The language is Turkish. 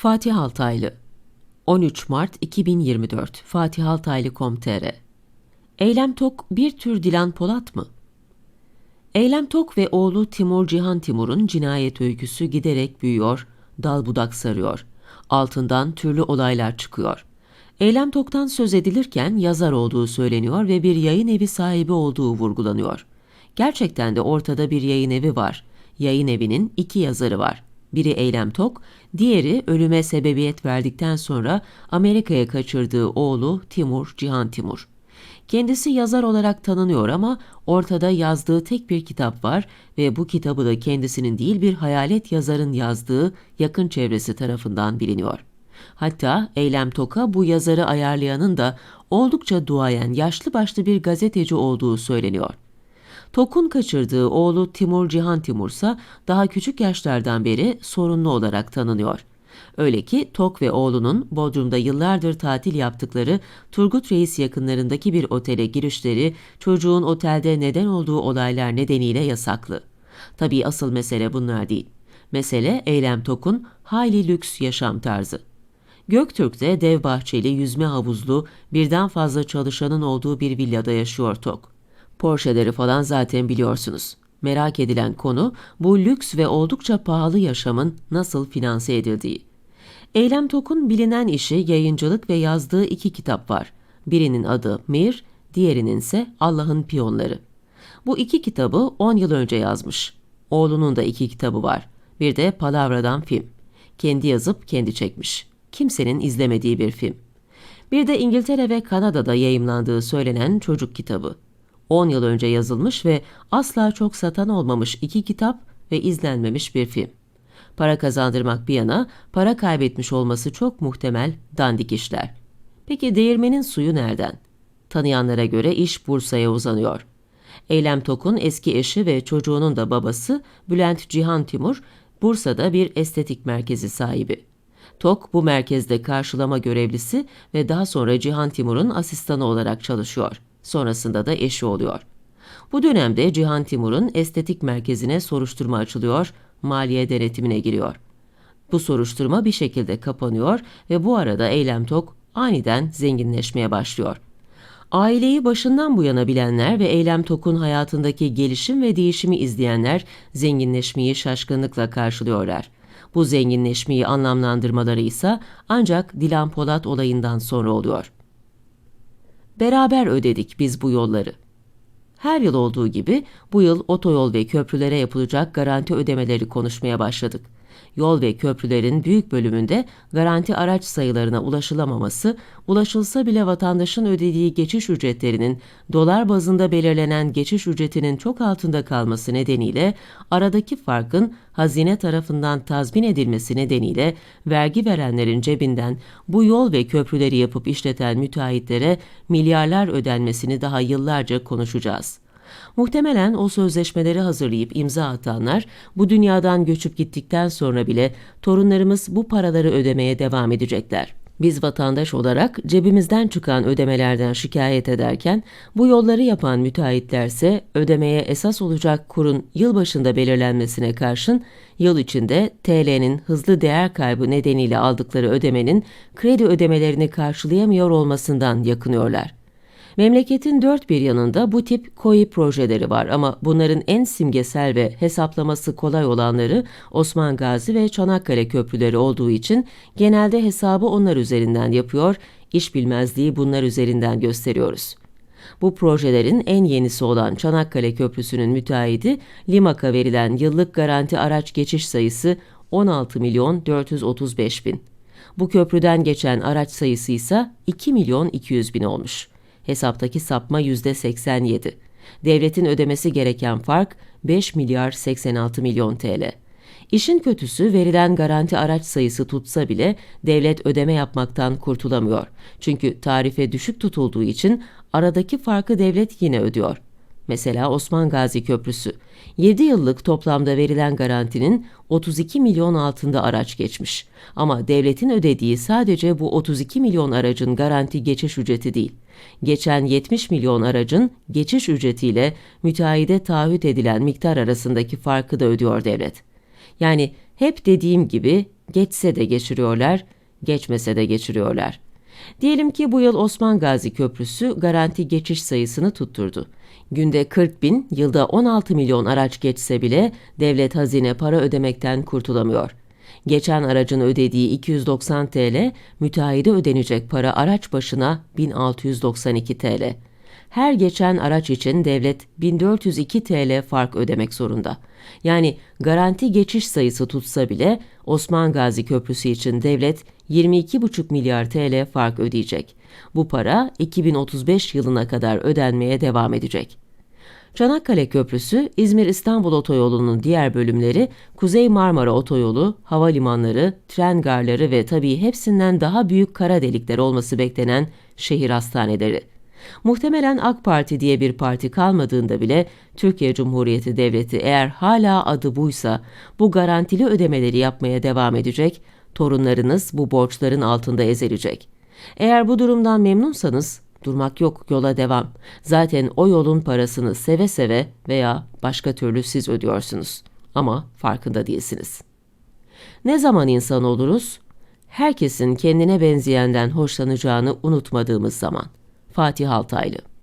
Fatih Altaylı 13 Mart 2024 Fatih Altaylı.com.tr Eylem Tok bir tür Dilan Polat mı? Eylem Tok ve oğlu Timur Cihan Timur'un cinayet öyküsü giderek büyüyor, dal budak sarıyor. Altından türlü olaylar çıkıyor. Eylem Tok'tan söz edilirken yazar olduğu söyleniyor ve bir yayın evi sahibi olduğu vurgulanıyor. Gerçekten de ortada bir yayın evi var. Yayın evinin iki yazarı var. Biri Eylem Tok, diğeri ölüme sebebiyet verdikten sonra Amerika'ya kaçırdığı oğlu Timur Cihan Timur. Kendisi yazar olarak tanınıyor ama ortada yazdığı tek bir kitap var ve bu kitabı da kendisinin değil bir hayalet yazarın yazdığı yakın çevresi tarafından biliniyor. Hatta Eylem Tok'a bu yazarı ayarlayanın da oldukça duayen yaşlı başlı bir gazeteci olduğu söyleniyor. Tok'un kaçırdığı oğlu Timur Cihan Timur ise daha küçük yaşlardan beri sorunlu olarak tanınıyor. Öyle ki Tok ve oğlunun Bodrum'da yıllardır tatil yaptıkları Turgut Reis yakınlarındaki bir otele girişleri çocuğun otelde neden olduğu olaylar nedeniyle yasaklı. Tabii asıl mesele bunlar değil. Mesele Eylem Tok'un hayli lüks yaşam tarzı. Göktürk'te dev bahçeli, yüzme havuzlu, birden fazla çalışanın olduğu bir villada yaşıyor Tok. Porsche'leri falan zaten biliyorsunuz. Merak edilen konu bu lüks ve oldukça pahalı yaşamın nasıl finanse edildiği. Eylem Tok'un bilinen işi yayıncılık ve yazdığı iki kitap var. Birinin adı Mir, diğerinin ise Allah'ın Piyonları. Bu iki kitabı 10 yıl önce yazmış. Oğlunun da iki kitabı var. Bir de Palavra'dan film. Kendi yazıp kendi çekmiş. Kimsenin izlemediği bir film. Bir de İngiltere ve Kanada'da yayımlandığı söylenen çocuk kitabı. 10 yıl önce yazılmış ve asla çok satan olmamış iki kitap ve izlenmemiş bir film. Para kazandırmak bir yana para kaybetmiş olması çok muhtemel dandik işler. Peki değirmenin suyu nereden? Tanıyanlara göre iş Bursa'ya uzanıyor. Eylem Tok'un eski eşi ve çocuğunun da babası Bülent Cihan Timur, Bursa'da bir estetik merkezi sahibi. Tok bu merkezde karşılama görevlisi ve daha sonra Cihan Timur'un asistanı olarak çalışıyor. Sonrasında da eşi oluyor. Bu dönemde Cihan Timur'un estetik merkezine soruşturma açılıyor, maliye denetimine giriyor. Bu soruşturma bir şekilde kapanıyor ve bu arada Eylem Tok aniden zenginleşmeye başlıyor. Aileyi başından bu yana bilenler ve Eylem Tok'un hayatındaki gelişim ve değişimi izleyenler zenginleşmeyi şaşkınlıkla karşılıyorlar. Bu zenginleşmeyi anlamlandırmaları ise ancak Dilan Polat olayından sonra oluyor. Beraber ödedik biz bu yolları. Her yıl olduğu gibi bu yıl otoyol ve köprülere yapılacak garanti ödemeleri konuşmaya başladık. Yol ve köprülerin büyük bölümünde garanti araç sayılarına ulaşılamaması, ulaşılsa bile vatandaşın ödediği geçiş ücretlerinin dolar bazında belirlenen geçiş ücretinin çok altında kalması nedeniyle aradaki farkın hazine tarafından tazmin edilmesi nedeniyle vergi verenlerin cebinden bu yol ve köprüleri yapıp işleten müteahhitlere milyarlar ödenmesini daha yıllarca konuşacağız. Muhtemelen o sözleşmeleri hazırlayıp imza atanlar bu dünyadan göçüp gittikten sonra bile torunlarımız bu paraları ödemeye devam edecekler. Biz vatandaş olarak cebimizden çıkan ödemelerden şikayet ederken bu yolları yapan müteahhitlerse ödemeye esas olacak kurun yılbaşında belirlenmesine karşın yıl içinde TL'nin hızlı değer kaybı nedeniyle aldıkları ödemenin kredi ödemelerini karşılayamıyor olmasından yakınıyorlar. Memleketin dört bir yanında bu tip koyu projeleri var ama bunların en simgesel ve hesaplaması kolay olanları Osman Gazi ve Çanakkale köprüleri olduğu için genelde hesabı onlar üzerinden yapıyor, iş bilmezliği bunlar üzerinden gösteriyoruz. Bu projelerin en yenisi olan Çanakkale Köprüsü'nün müteahhidi Limak'a verilen yıllık garanti araç geçiş sayısı 16 milyon 435 bin. Bu köprüden geçen araç sayısı ise 2 milyon 200 bin olmuş. Hesaptaki sapma %87. Devletin ödemesi gereken fark 5 milyar 86 milyon TL. İşin kötüsü verilen garanti araç sayısı tutsa bile devlet ödeme yapmaktan kurtulamıyor. Çünkü tarife düşük tutulduğu için aradaki farkı devlet yine ödüyor. Mesela Osman Gazi Köprüsü. 7 yıllık toplamda verilen garantinin 32 milyon altında araç geçmiş. Ama devletin ödediği sadece bu 32 milyon aracın garanti geçiş ücreti değil. Geçen 70 milyon aracın geçiş ücretiyle müteahhide taahhüt edilen miktar arasındaki farkı da ödüyor devlet. Yani hep dediğim gibi geçse de geçiriyorlar, geçmese de geçiriyorlar. Diyelim ki bu yıl Osman Gazi Köprüsü garanti geçiş sayısını tutturdu. Günde 40 bin, yılda 16 milyon araç geçse bile devlet hazine para ödemekten kurtulamıyor. Geçen aracın ödediği 290 TL, müteahhide ödenecek para araç başına 1692 TL. Her geçen araç için devlet 1402 TL fark ödemek zorunda. Yani garanti geçiş sayısı tutsa bile Osman Gazi Köprüsü için devlet 22,5 milyar TL fark ödeyecek. Bu para 2035 yılına kadar ödenmeye devam edecek. Çanakkale Köprüsü, İzmir-İstanbul Otoyolu'nun diğer bölümleri, Kuzey Marmara Otoyolu, havalimanları, tren garları ve tabii hepsinden daha büyük kara delikler olması beklenen şehir hastaneleri. Muhtemelen AK Parti diye bir parti kalmadığında bile Türkiye Cumhuriyeti Devleti eğer hala adı buysa bu garantili ödemeleri yapmaya devam edecek, torunlarınız bu borçların altında ezilecek. Eğer bu durumdan memnunsanız durmak yok yola devam. Zaten o yolun parasını seve seve veya başka türlü siz ödüyorsunuz. Ama farkında değilsiniz. Ne zaman insan oluruz? Herkesin kendine benzeyenden hoşlanacağını unutmadığımız zaman. Fatih Altaylı